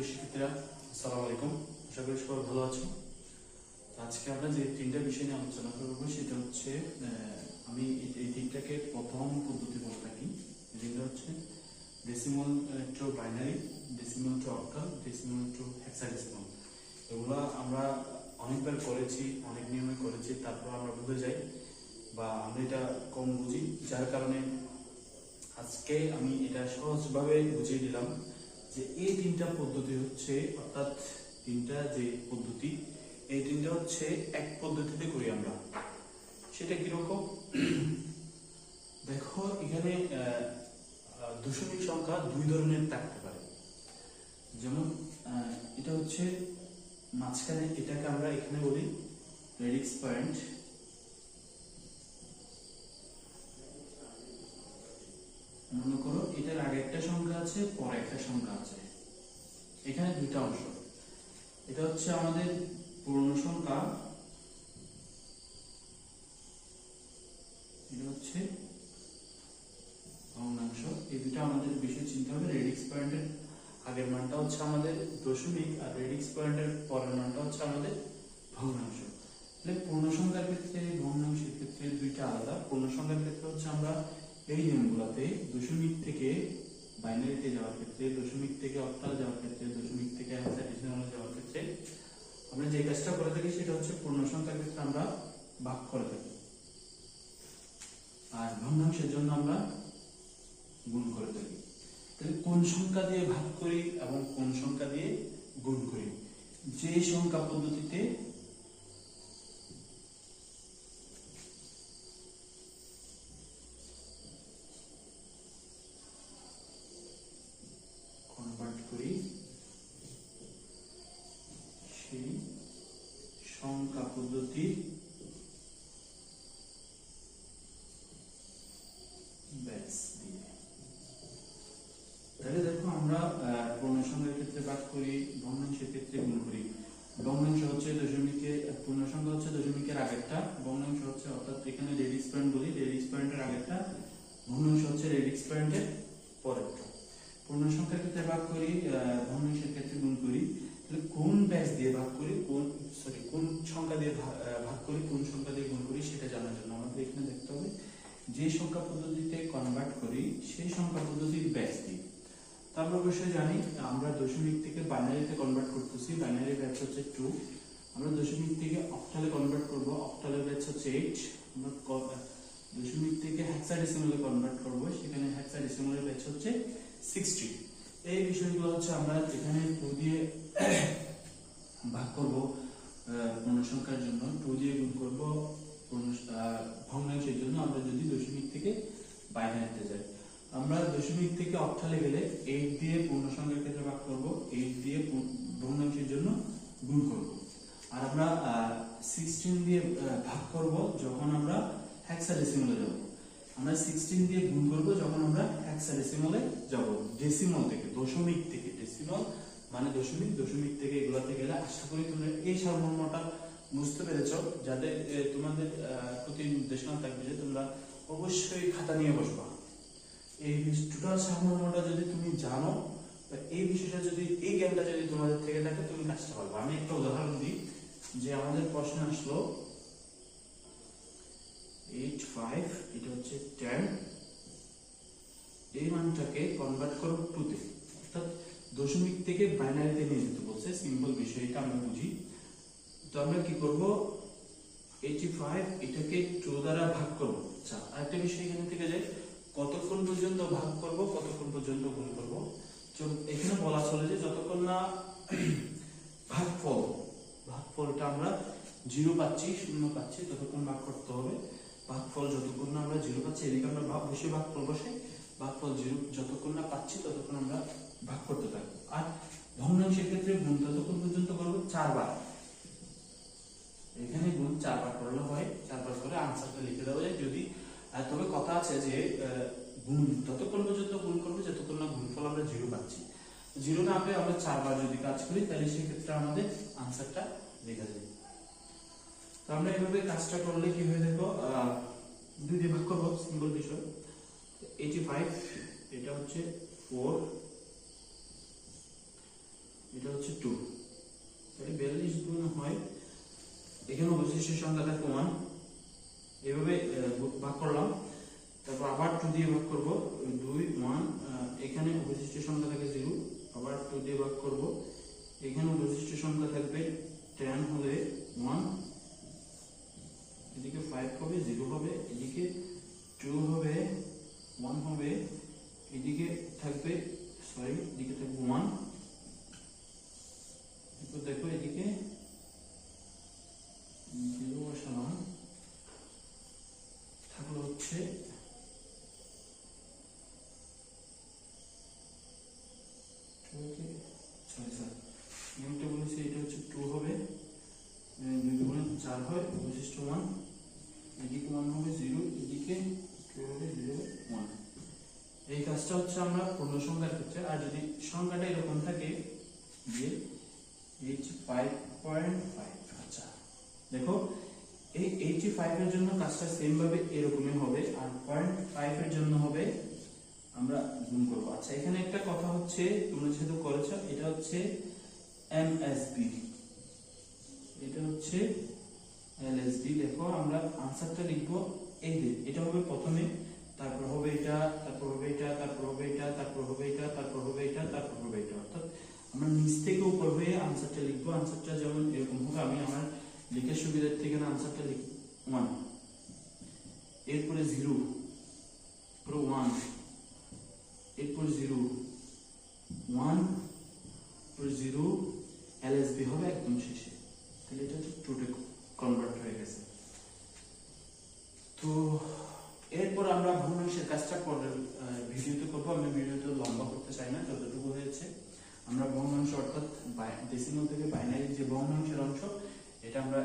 প্রিয় শিক্ষার্থীরা আলাইকুম। আশা করি সবাই ভালো আছো আজকে আমরা যে তিনটা বিষয় নিয়ে আলোচনা করব, সেটা হচ্ছে আমি এই তিনটাকে প্রথম পদ্ধতি বলে থাকি। যেগুলো হচ্ছে decimal to binary decimal to octal decimal to hexadecimal এগুলো আমরা অনেকবার করেছি, অনেক নিয়মে করেছি, তারপর আমরা ভুলে যাই বা আমরা এটা কম বুঝি। যার কারণে আজকে আমি এটা সহজভাবে বুঝিয়ে দিলাম। যে এই তিনটা পদ্ধতি হচ্ছে, অর্থাৎ তিনটা যে পদ্ধতি, এই তিনটা হচ্ছে এক পদ্ধতিতে করি আমরা। সেটা কীরকম? দেখো, এখানে দশমিক সংখ্যা দুই ধরনের থাকতে পারে। যেমন এটা হচ্ছে মাঝখানে এটাকে আমরা এখানে বলি রেডিক্স পয়েন্ট। মনে করো একটা সংখ্যা আছে, পরে একটা সংখ্যা আছে। এখানে দুইটা অংশ। এটা হচ্ছে আমাদের পূর্ণ সংখ্যা। এটা হচ্ছে ভগ্নাংশ এই দুটো আমাদের চিন্তা হবে। রেডিক্স পয়েন্টের আগের মানটা হচ্ছে আমাদের দশমিক আর রেডিক্স পয়েন্টের পরের মানটা হচ্ছে আমাদের ভগ্নাংশ। তাহলে সংখ্যার ক্ষেত্রে, ভগ্নাংশের ক্ষেত্রে দুইটা আলাদা। পূর্ণ সংখ্যার ক্ষেত্রে হচ্ছে আমরা এই নিয়মগুলোতে দশমিক থেকে বাইনারিতে যাওয়ার ক্ষেত্রে, দশমিক থেকে অক্টাল যাওয়ার ক্ষেত্রে, দশমিক থেকে হেক্সাডেসিমালে যাওয়ার ক্ষেত্রে, আমরা যে কাজটা করে থাকি সেটা হচ্ছে পূর্ণ সংখ্যার ক্ষেত্রে আমরা ভাগ করে থাকি। আর ভগ্নাংশের জন্য আমরা গুণ করে থাকি। তাহলে কোন সংখ্যা দিয়ে ভাগ করি এবং কোন সংখ্যা দিয়ে গুণ করি? যে সংখ্যা পদ্ধতিতে কনভার্ট করি সেই সংখ্যা দিয়ে। তাহলে দেখো আমরা আহ, পূর্ণ ক্ষেত্রে করি ভগ্নাংশের ক্ষেত্রে গুণ করি। হচ্ছে দশমিকের পূর্ণ সংখ্যা হচ্ছে দশমিকের আগেরটা হচ্ছে অর্থাৎ এখানে রেডিক্স পয়েন্ট বলি রেডিক্স পয়েন্টের আগেরটা ভগ্নাংশ হচ্ছে রেডিক্স পয়েন্টের পরেরটা। পূর্ণ সংখ্যার ক্ষেত্রে ভাগ করি ভগ্নাংশের ক্ষেত্রে গুণ করি। তাহলে কোন ব্যাস দিয়ে ভাগ করি? কোন সরি কোন সংখ্যা দিয়ে ভাগ করি? কোন সংখ্যা দিয়ে গুণ করি? সেটা জানার জন্য আমাদের এখানে দেখতে হবে যে সংখ্যা পদ্ধতিতে কনভার্ট করি, সেই সংখ্যা পদ্ধতির ব্যাস দিই তো আমরা অবশ্যই জানি, আমরা দশমিক থেকে বাইনারিতে কনভার্ট করতেছি। বাইনারি ব্যাচ হচ্ছে টু আমরা দশমিক থেকে অক্টালে কনভার্ট করব। অক্টালের ব্যাচ হচ্ছে এইট আমরা দশমিক থেকে হেক্সাডেসিমালে কনভার্ট করব। সেখানে হেক্সাডেসিমালের ব্যাচ হচ্ছে সিক্সটি এই বিষয়গুলো হচ্ছে আমরা এখানে টু দিয়ে ভাগ করব পূর্ণ সংখ্যার জন্য। টু দিয়ে গুণ করব ভগ্নাংশের জন্য আমরা যদি দশমিক থেকে বাইনারিতে যাই। আমরা দশমিক থেকে অক্টালে গেলে এইট দিয়ে পূর্ণ সংখ্যার ক্ষেত্রে ভাগ করব এইট দিয়ে ভগ্নাংশের জন্য গুণ করব। আর আমরা সিক্সটিন দিয়ে ভাগ করব যখন আমরা হেক্সাডেসিমালে যাব। আমরা সিক্সটিন দিয়ে গুণ করব যখন আমরা হেক্সাডেসিমালে যাব। ডেসিমাল থেকে, দশমিক থেকে ডেসিমাল মানে দশমিক দশমিক থেকে এগুলাতে গেলে আশা করি তোমরা এই সারমর্মটা বুঝতে পেরেছ। যাদের তোমাদের প্রতি নির্দেশনা থাকবে যে তোমরা অবশ্যই খাতা নিয়ে বসবা। এই টোটাল সারমর্মটা যদি তুমি জানো এই বিষয়টা যদি, এই জ্ঞানটা যদি তোমাদের থেকে থাকে, তুমি কাজটা পারবে আমি একটা উদাহরণ দিই, যে আমাদের প্রশ্ন আসলো এইট ফাইভ এটা হচ্ছে টেন এই মানটাকে কনভার্ট করো টুতে অর্থাৎ দশমিক থেকে বাইনারিতে নিয়ে যেতে বলছে সিম্পল বিষয়টা আমরা বুঝি। তো আমরা কি করব? এইটি ফাইভ এটাকে টু দ্বারা ভাগ করব। আচ্ছা আরেকটা বিষয় এখানে থেকে যায়। কতক্ষণ পর্যন্ত ভাগ করব, কতক্ষণ পর্যন্ত গুণ করব? এখানে বলা চলে যে যতক্ষণ না ভাগফল, ভাগফলটা আমরা জিরো পাচ্ছি, শূন্য পাচ্ছি, ততক্ষণ ভাগ করতে হবে। ভাগফল যতক্ষণ না আমরা জিরো পাচ্ছি, এদিকে আমরা ভাগ বসে ভাগফল বসে। ভাগফল জিরো, যতক্ষণ না পাচ্ছি, ততক্ষণ আমরা ভাগ করতে থাকব। আর ভগ্নাংশের ক্ষেত্রে গুণ ততক্ষণ পর্যন্ত করব চারবার। এখানে গুণ চারবার করলে হয়, চারবার করে আনসারটা লিখে দেওয়া যায়। যদি তবে কথা আছে যে গুণ ততক্ষণ পর্যন্ত গুণ করব, যতক্ষণ না গুণফল আমরা জিরো পাচ্ছি। জিরো না পেয়ে আমরা চারবার যদি কাজ করি, তাহলে সেক্ষেত্রে আমাদের আনসারটা লেখা যায় আমরা এভাবে কাজটা করলে কি হয়ে দেখো দুই দিয়ে ভাগ করব সিম্পল বিষয়। এইটি ফাইভ এটা হচ্ছে ফোর এটা হচ্ছে টু তাহলে বিয়াল্লিশ গুণ হয়, এখানে অবশিষ্ট সংখ্যা থাকে ওয়ান এভাবে ভাগ করলাম। তারপর আবার টু দিয়ে ভাগ করব। দুই ওয়ান এখানে অবশিষ্ট সংখ্যা থাকে জিরো আবার টু দিয়ে ভাগ করব। এখানে অবশিষ্ট সংখ্যা থাকবে টেন হলে ওয়ান ফাইভ হবে জিরো হবে এদিকে টু হবে ওয়ান হবে, এদিকে থাকবে সরি এদিকে থাকবে ওয়ান এরপর দেখো, এদিকে জিরো বসালাম থাকল হচ্ছে বলেছি, এটা হচ্ছে টু হবে দুই দুগুণে চার হয় অবশিষ্ট ওয়ান এদিকে ওয়ান হবে জিরো, এদিকে জিরো ওয়ান। এই কাজটা হচ্ছে আমরা পূর্ণ সংখ্যার ক্ষেত্রে। আর যদি সংখ্যাটা এরকম থাকে যে এইচ ফাইভ আচ্ছা দেখো, এই এইচ ফাইভ এর জন্য কাজটা সেম ভাবে এরকমই হবে, আর পয়েন্ট ফাইভ এর জন্য হবে আমরা গুণ করব। আচ্ছা এখানে একটা কথা হচ্ছে, তোমরা যেহেতু করেছ, এটা হচ্ছে এমএসবি এটা হচ্ছে এলএসবি দেখো আমরা আনসারটা লিখব এই যে, এটা হবে প্রথমে, তারপর হবে এটা, তারপর হবে এটা, তারপর হবে এটা, তারপর হবে এটা, তারপর হবে এটা, তারপর হবে এটা। অর্থাৎ আমরা নিচ থেকে উপর হয়ে আনসারটা লিখব। আনসারটা যেমন এরকম হবে আমি আমার লিখার সুবিধার থেকে না আনসারটা লিখ ওয়ান এরপরে জিরো পুরো ওয়ান এরপর জিরো ওয়ান জিরো এলএসবি হবে একদম শেষে। তাহলে এটা হচ্ছে টুটে কনভার্ট হয়ে গেছে। তো এরপর আমরা ভগ্নাংশের কাজটা পরের ভিডিওতে করব। আমি ভিডিওতে লম্বা করতে চাই না, যতটুকু হয়েছে। আমরা ভগ্নাংশ অর্থাৎ ডেসিমাল থেকে বাইনারি যে ভগ্নাংশের অংশ, এটা আমরা